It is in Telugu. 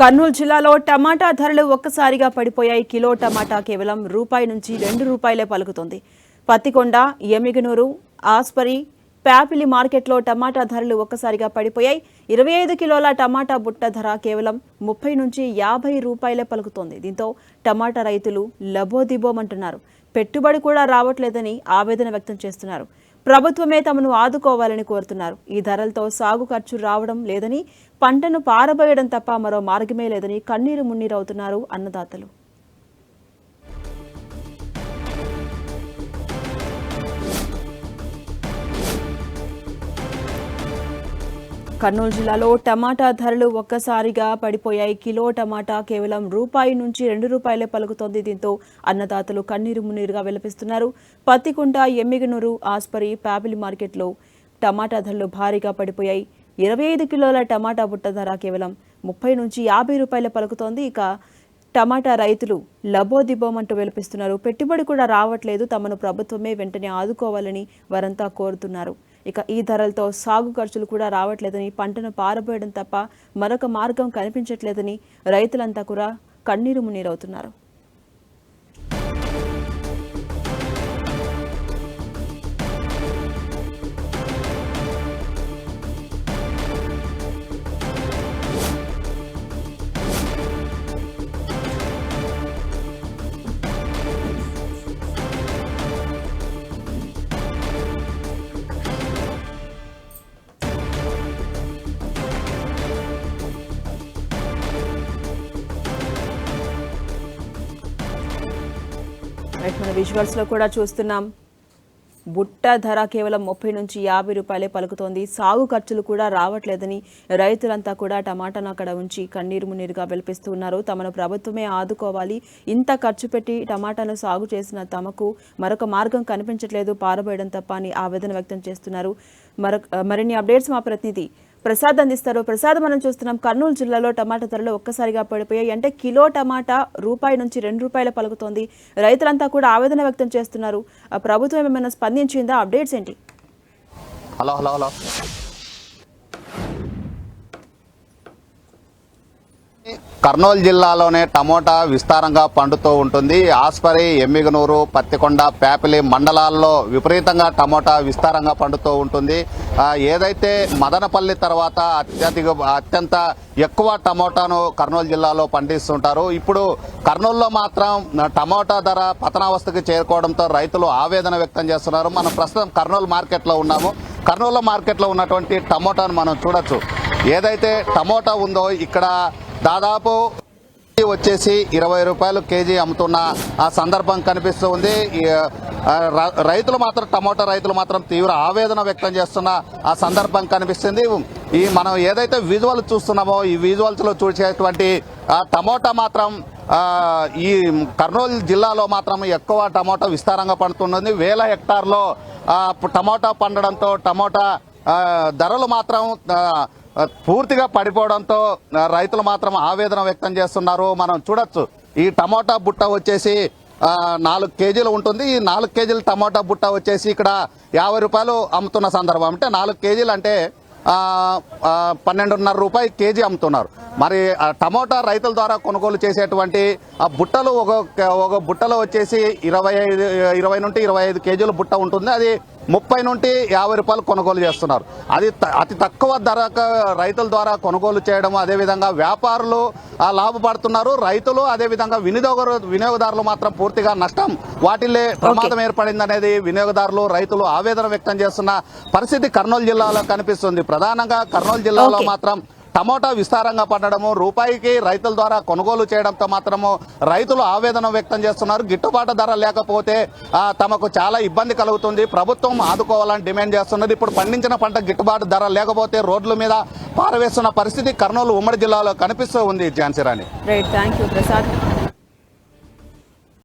కర్నూలు జిల్లాలో టమాటా ధరలు ఒక్కసారిగా పడిపోయాయి. కిలో టమాటా కేవలం రూపాయి నుంచి రెండు రూపాయలే పలుకుతుంది. పత్తికొండ ఎమిగనూరు ఆస్పరి ప్యాపిలి మార్కెట్లో టమాటా ధరలు ఒక్కసారిగా పడిపోయాయి. ఇరవై ఐదు కిలోల టమాటా బుట్ట ధర కేవలం ముప్పై నుంచి యాభై రూపాయలే పలుకుతోంది. దీంతో టమాటా రైతులు లబోదిబోమంటున్నారు. పెట్టుబడి కూడా రావట్లేదని ఆవేదన వ్యక్తం చేస్తున్నారు. ప్రభుత్వమే తమను ఆదుకోవాలని కోరుతున్నారు. ఈ ధరలతో సాగు ఖర్చు రావడం లేదని పంటను పారబోయడం తప్ప మరో మార్గమే లేదని కన్నీరు మున్నీరవుతున్నారు అన్నదాతలు. కర్నూలు జిల్లాలో టమాటా ధరలు ఒక్కసారిగా పడిపోయాయి. కిలో టమాటా కేవలం రూపాయి నుంచి రెండు రూపాయలే పలుకుతోంది. దీంతో అన్నదాతలు కన్నీరు మున్నీరుగా విలపిస్తున్నారు. పత్తికుంట ఎమ్మిగనూరు ఆస్పరి ప్యాపిలి మార్కెట్లో టమాటా ధరలు భారీగా పడిపోయాయి. ఇరవై ఐదు కిలోల టమాటా బుట్ట ధర కేవలం ముప్పై నుంచి యాభై రూపాయల పలుకుతోంది. ఇక టమాటా రైతులు లబోదిబోమంటూ విలపిస్తున్నారు. పెట్టుబడి కూడా రావట్లేదు. తమను ప్రభుత్వమే వెంటనే ఆదుకోవాలని వారంతా కోరుతున్నారు. ఇక ఈ ధరలతో సాగు ఖర్చులు కూడా రావట్లేదని పంటను పారబోయడం తప్ప మరొక మార్గం కనిపించట్లేదని రైతులంతా కూడా కన్నీరు మున్నీరవుతున్నారు. రైట్ మన విజువల్స్లో కూడా చూస్తున్నాం. బుట్ట ధర కేవలం ముప్పై నుంచి యాభై రూపాయలే పలుకుతోంది. సాగు ఖర్చులు కూడా రావట్లేదని రైతులంతా కూడా టమాటాను అక్కడ ఉంచి కన్నీరు మున్నీరుగా వెలిపిస్తూ ఉన్నారు. తమను ప్రభుత్వమే ఆదుకోవాలి. ఇంత ఖర్చు పెట్టి టమాటాను సాగు చేసిన తమకు మరొక మార్గం కనిపించట్లేదు. పారబోయడం తప్ప అని ఆవేదన వ్యక్తం చేస్తున్నారు. మరొక మరిన్ని అప్డేట్స్ మా ప్రతినిధి ప్రసాద్ అందిస్తారు ప్రసాద్ మనం చూస్తున్నాం కర్నూలు జిల్లాలో టమాటా ధరలు ఒక్కసారిగా పడిపోయాయి. అంటే కిలో టమాటా రూపాయి నుంచి రెండు రూపాయల పలుకుతోంది. రైతులంతా కూడా ఆవేదన వ్యక్తం చేస్తున్నారు. ప్రభుత్వం ఏమైనా స్పందించిందా? అప్డేట్స్ ఏంటి? Hello hello hello. కర్నూలు జిల్లాలోనే టమోటా విస్తారంగా పండుతూ ఉంటుంది. ఆస్పరి ఎమ్మిగనూరు పత్తికొండ పేపలి మండలాల్లో విపరీతంగా టమోటా విస్తారంగా పండుతూ ఉంటుంది. ఏదైతే మదనపల్లి తర్వాత అత్యధిక అత్యంత ఎక్కువ టమోటాను కర్నూలు జిల్లాలో పండిస్తుంటారు ఇప్పుడు కర్నూలులో మాత్రం టమోటా ధర పతనావస్థకు చేరుకోవడంతో రైతులు ఆవేదన వ్యక్తం చేస్తున్నారు. మనం ప్రస్తుతం కర్నూలు మార్కెట్లో ఉన్నాము. కర్నూలు మార్కెట్లో ఉన్నటువంటి టమోటాను మనం చూడొచ్చు. ఏదైతే టమోటా ఉందో ఇక్కడ దాదాపు వచ్చేసి ఇరవై రూపాయలు కేజీ అమ్ముతున్న ఆ సందర్భం కనిపిస్తూ ఉంది ఈ, రైతులు మాత్రం టమోటా రైతులు మాత్రం తీవ్ర ఆవేదన వ్యక్తం చేస్తున్న ఆ సందర్భం కనిపిస్తుంది. ఈ మనం ఏదైతే విజువల్ చూస్తున్నామో ఈ విజువల్స్లో చూసేటువంటి ఆ టమోటా మాత్రం ఈ కర్నూలు జిల్లాలో మాత్రం ఎక్కువ టమోటా విస్తారంగా పండుతున్నది. వేల హెక్టార్లో టమోటా పండడంతో టమోటా ధరలు మాత్రం పూర్తిగా పడిపోవడంతో రైతులు మాత్రం ఆవేదన వ్యక్తం చేస్తున్నారు. మనం చూడొచ్చు. ఈ టమోటా బుట్ట వచ్చేసి నాలుగు కేజీలు ఉంటుంది. ఈ నాలుగు కేజీల టమోటా బుట్ట వచ్చేసి ఇక్కడ యాభై రూపాయలు అమ్ముతున్న సందర్భం. అంటే నాలుగు కేజీలు అంటే పన్నెండున్నర రూపాయి కేజీ అమ్ముతున్నారు. మరి ఆ టమోటా రైతుల ద్వారా కొనుగోలు చేసేటువంటి ఆ బుట్టలు ఒక ఒక బుట్టలో వచ్చేసి ఇరవై ఐదు ఇరవై నుండి ఇరవై ఐదు కేజీల బుట్ట ఉంటుంది. అది ముప్పై నుండి యాభై రూపాయలు కొనుగోలు చేస్తున్నారు. అది అతి తక్కువ ధరకు రైతుల ద్వారా కొనుగోలు చేయడం అదేవిధంగా వ్యాపారులు లాభపడుతున్నారు. రైతులు అదేవిధంగా వినియోగ వినియోగదారులు మాత్రం పూర్తిగా నష్టం వాటిల్లే ప్రమాదం ఏర్పడింది అనేది వినియోగదారులు రైతులు ఆవేదన వ్యక్తం చేస్తున్న పరిస్థితి కర్నూలు జిల్లాలో కనిపిస్తుంది. ప్రధానంగా కర్నూలు జిల్లాలో. మాత్రం టమోటా విస్తారంగా పడడము రూపాయికి రైతుల ద్వారా కొనుగోలు చేయడంతో మాత్రము రైతులు ఆవేదన వ్యక్తం చేస్తున్నారు. గిట్టుబాటు ధర లేకపోతే తమకు చాలా ఇబ్బంది కలుగుతుంది. ప్రభుత్వం ఆదుకోవాలని డిమాండ్ చేస్తున్నది. ఇప్పుడు పండించిన పంట గిట్టుబాటు ధర లేకపోతే రోడ్ల మీద పారవేస్తున్న పరిస్థితి కర్నూలు ఉమ్మడి జిల్లాలో కనిపిస్తూ ఉంది. ఝాన్సీ రాణి. Thank you Prasad.